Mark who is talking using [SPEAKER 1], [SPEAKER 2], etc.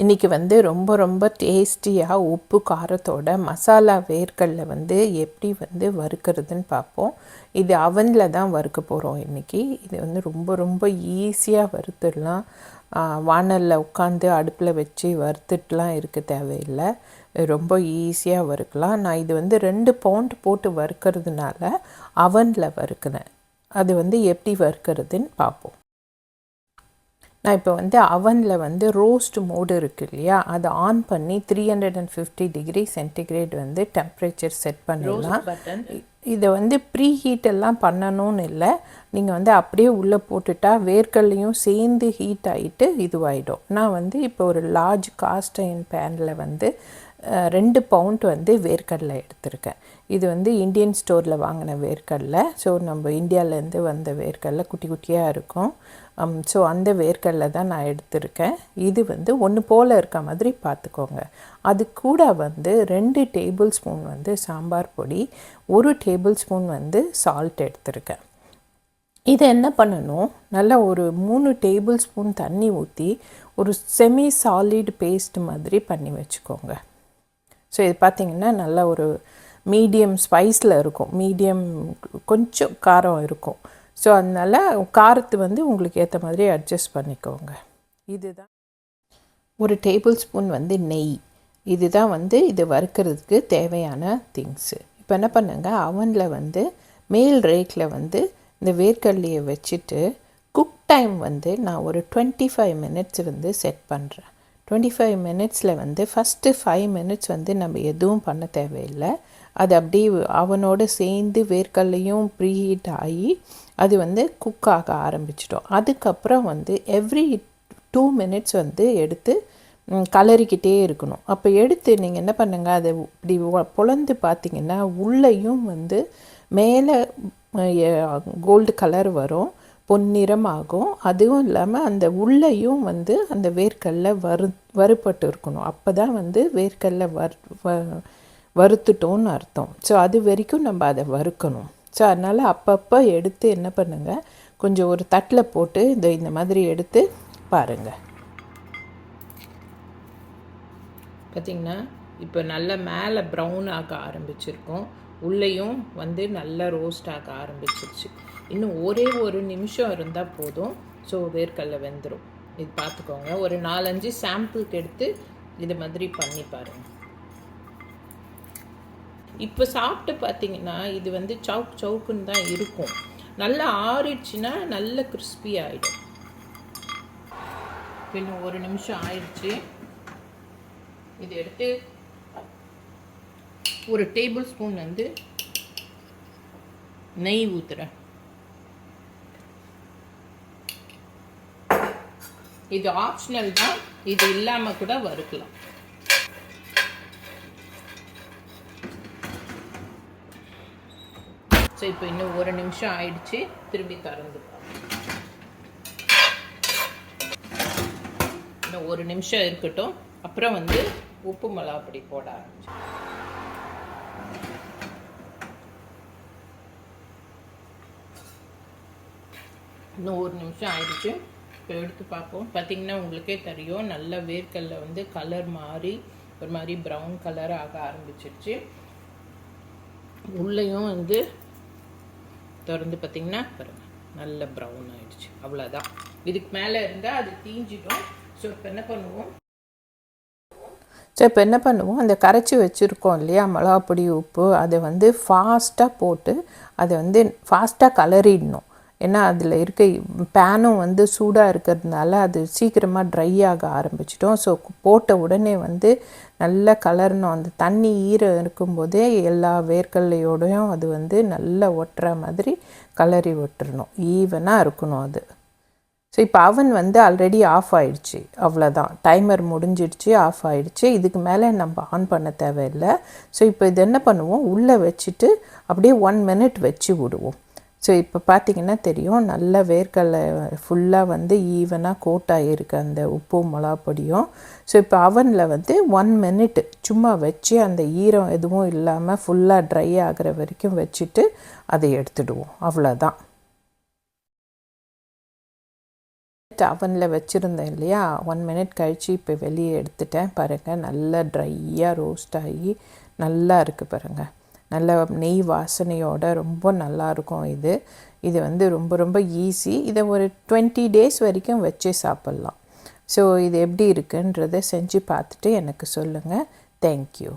[SPEAKER 1] இன்றைக்கி வந்து ரொம்ப ரொம்ப டேஸ்டியாக உப்பு காரத்தோட மசாலா வேர்க்கடலை வந்து எப்படி வந்து வறுக்கிறதுன்னு பார்ப்போம். இது அவனில் தான் வறுக்க போகிறோம் இன்றைக்கி இது வந்து ரொம்ப ரொம்ப ஈஸியாக வறுத்துடலாம். வானலில் உட்காந்து அடுப்பில் வச்சு வறுத்துட்டுலாம் இருக்க தேவையில்லை. ரொம்ப ஈஸியாக வறுக்கலாம். நான் இது வந்து ரெண்டு பவுண்ட் போட்டு வறுக்கிறதுனால அவனில் வறுக்கிறேன். அது வந்து எப்படி வறுக்கிறதுன்னு பார்ப்போம். நான் இப்போ வந்து அவனில் வந்து ரோஸ்ட் மோடு இருக்குது இல்லையா? அதை ஆன் பண்ணி three hundred and fifty degree centigrade வந்து டெம்பரேச்சர் செட் பண்ணிடலாம் இதை வந்து ப்ரீ ஹீட் எல்லாம் பண்ணணும்னு இல்லை. நீங்கள் வந்து அப்படியே உள்ளே போட்டுட்டா வேர்க்கல்லையும் சேர்ந்து ஹீட் ஆகிட்டு இதுவாகிடும் நான் வந்து இப்போ ஒரு லார்ஜ் காஸ்ட் அயன் பேனில் வந்து ரெண்டு பவுண்ட் வந்து வேர்க்கடலை எடுத்திருக்கேன். இது வந்து இந்தியன் ஸ்டோரில் வாங்கின வேர்க்கடலை. ஸோ நம்ம இந்தியாவிலேருந்து வந்த வேர்க்கடலை குட்டி குட்டியாக இருக்கும். ஸோ அந்த வேர்க்கடலை தான் நான் எடுத்திருக்கேன். இது வந்து ஒன்று போல் இருக்க மாதிரி பார்த்துக்கோங்க. அது கூட வந்து ரெண்டு டேபிள் ஸ்பூன் வந்து சாம்பார் பொடி ஒரு டேபிள் ஸ்பூன் வந்து சால்ட் எடுத்திருக்கேன். இதை என்ன பண்ணணும்? நல்லா ஒரு மூணு டேபிள் ஸ்பூன் தண்ணி ஊற்றி ஒரு செமி சாலிட் பேஸ்ட் மாதிரி பண்ணி வச்சுக்கோங்க. ஸோ இது பார்த்திங்கன்னா நல்ல ஒரு மீடியம் ஸ்பைஸில் இருக்கும். மீடியம் கொஞ்சம் காரம் இருக்கும். ஸோ அதனால் காரத்து வந்து உங்களுக்கு ஏற்ற மாதிரி அட்ஜஸ்ட் பண்ணிக்கோங்க. இதுதான். ஒரு டேபிள் ஸ்பூன் வந்து நெய். இதுதான் வந்து இது வறுக்கிறதுக்கு தேவையான திங்ஸு இப்போ என்ன பண்ணுங்க? அவனில் வந்து மேல் ரேக்கில் வந்து இந்த வேர்க்கடலையை வச்சுட்டு குக் டைம் வந்து நான் ஒரு டுவெண்ட்டி ஃபைவ் மினிட்ஸ் வந்து செட் பண்ணுறேன் டுவெண்ட்டி ஃபைவ் மினிட்ஸில் வந்து ஃபஸ்ட்டு ஃபைவ் மினிட்ஸ் வந்து நம்ம எதுவும் பண்ண தேவையில்லை. அது அப்படியே அவனோடு சேர்ந்து வேர்க்கல்லையும் ப்ரீஹீட் ஆகி அது வந்து குக் ஆக ஆரம்பிச்சிட்டோம் அதுக்கப்புறம் வந்து எவ்ரி டூ மினிட்ஸ் வந்து எடுத்து கலரிக்கிட்டே இருக்கணும். அப்போ எடுத்து நீங்கள் என்ன பண்ணுங்கள் அதை இப்படி பொழந்து பார்த்தீங்கன்னா உள்ளேயும் வந்து மேலே கோல்டு கலர் வரும். பொன்னிறமாகும். அதுவும் இல்லாமல் அந்த உள்ளேயும் வந்து அந்த வேர்க்கல்ல வறு வறுப்பட்டு இருக்கணும். அப்போ தான் வந்து வேர்க்கல்ல வறு வறுத்துட்டோன்னு அர்த்தம். ஸோ அது வரைக்கும் நம்ம அதை வறுக்கணும். ஸோ அதனால் அப்பப்போ எடுத்து என்ன பண்ணுங்கள் கொஞ்சம் ஒரு தட்டில் போட்டு இந்த இந்த மாதிரி எடுத்து பாருங்கள் பார்த்திங்கன்னா இப்போ நல்ல மேலே ப்ரௌன் ஆக ஆரம்பிச்சிருக்கோம். உள்ளேயும் வந்து நல்லா ரோஸ்ட் ஆக ஆரம்பிச்சிருச்சு. இன்னும் ஒரே ஒரு நிமிஷம் இருந்தால் போதும். ஸோ வேர்க்கடல வெந்துடும் இது பார்த்துக்கோங்க ஒரு நாலஞ்சு சாம்பிளுக்கு எடுத்து இது மாதிரி பண்ணி பாருங்கள் இப்போ சாப்பிட்டு பார்த்தீங்கன்னா இது வந்து சவுக் சவுக்குன்னு தான் இருக்கும். நல்லா ஆறிடுச்சுன்னா நல்ல கிறிஸ்பி ஆகிடும் இன்னும் ஒரு நிமிஷம் ஆயிடுச்சு. இது எடுத்து ஒரு டேபிள் ஸ்பூன் வந்து நெய் ஊற்றுறேன் இது ஆப்ஷனல் தான். இது இல்லாமல் கூட வறுக்கலாம். ஸோ இப்போ இன்னும் ஒரு நிமிஷம் ஆயிடுச்சு. திரும்பி திறந்து இன்னும் ஒரு நிமிஷம் இருக்கட்டும். அப்புறம் வந்து உப்பு மிளகாப்பொடி போட ஆரம்பிச்சு. இன்னும் ஒரு நிமிஷம் ஆயிடுச்சு. இப்போ எடுத்து பார்ப்போம். பார்த்திங்கன்னா உங்களுக்கே தெரியும் நல்ல வேர்க்கல்ல வந்து கலர் மாறி ஒரு மாதிரி ப்ரௌன் கலர் ஆக ஆரம்பிச்சிருச்சு. உள்ளேயும் வந்து திறந்து பார்த்திங்கன்னா பாருங்கள் நல்ல ப்ரௌன் ஆகிடுச்சு அவ்வளோதான் இதுக்கு மேலே இருந்தால் அது தீஞ்சிடும். ஸோ இப்போ என்ன பண்ணுவோம்? ஸோ இப்போ என்ன பண்ணுவோம்? அந்த கரைச்சி வச்சுருக்கோம் இல்லையா மிளகாப்பொடி உப்பு அதை வந்து ஃபாஸ்ட்டாக போட்டு அதை வந்து ஃபாஸ்ட்டாக கலரிடணும் ஏன்னா அதில் இருக்க பேனும் வந்து சூடாக இருக்கிறதுனால அது சீக்கிரமாக ட்ரை ஆக ஆரம்பிச்சிட்டோம் ஸோ போட்ட உடனே வந்து நல்லா கலரணும் அந்த தண்ணி ஈரம் இருக்கும்போதே எல்லா வேர்க்கல்லையோடையும் அது வந்து நல்லா ஒட்டுற மாதிரி கலரி விட்டுறணும் ஈவனாக இருக்கணும் அது. ஸோ இப்போ அவன் வந்து ஆல்ரெடி ஆஃப் ஆயிடுச்சு. அவ்வளோதான் டைமர் முடிஞ்சிடுச்சு ஆஃப் ஆயிடுச்சு. இதுக்கு மேலே நம்ம ஆன் பண்ண தேவையில்லை. ஸோ இப்போ இது என்ன பண்ணுவோம்? உள்ளே வச்சுட்டு அப்படியே ஒன் மினிட் வச்சு விடுவோம். ஸோ இப்போ பார்த்தீங்கன்னா தெரியும் நல்ல வேர்க்கடலை ஃபுல்லாக வந்து ஈவனாக கோட்டாகிருக்கு அந்த உப்பும் மிளகாப்பொடியும். ஸோ இப்போ அவனில் வந்து ஒன் மினிட் சும்மா வச்சு அந்த ஈரம் எதுவும் இல்லாமல் ஃபுல்லாக ட்ரை ஆகிற வரைக்கும் வச்சுட்டு அதை எடுத்துடுவோம். அவ்வளோதான் அவனில் வச்சுருந்தேன் இல்லையா? ஒன் மினிட் கழித்து இப்போ வெளியே எடுத்துட்டேன். பாருங்கள் நல்லா ட்ரையாக ரோஸ்ட் ஆகி நல்லா இருக்குது பாருங்கள் நல்ல நெய் வாசனையோட ரொம்ப நல்லாயிருக்கும் இது. இது வந்து ரொம்ப ரொம்ப ஈஸி இதை ஒரு டுவெண்ட்டி டேஸ் வரைக்கும் வச்சு சாப்பிட்லாம். ஸோ இது எப்படி இருக்குன்றதை செஞ்சு பார்த்துட்டு எனக்கு சொல்லுங்கள் தேங்க்யூ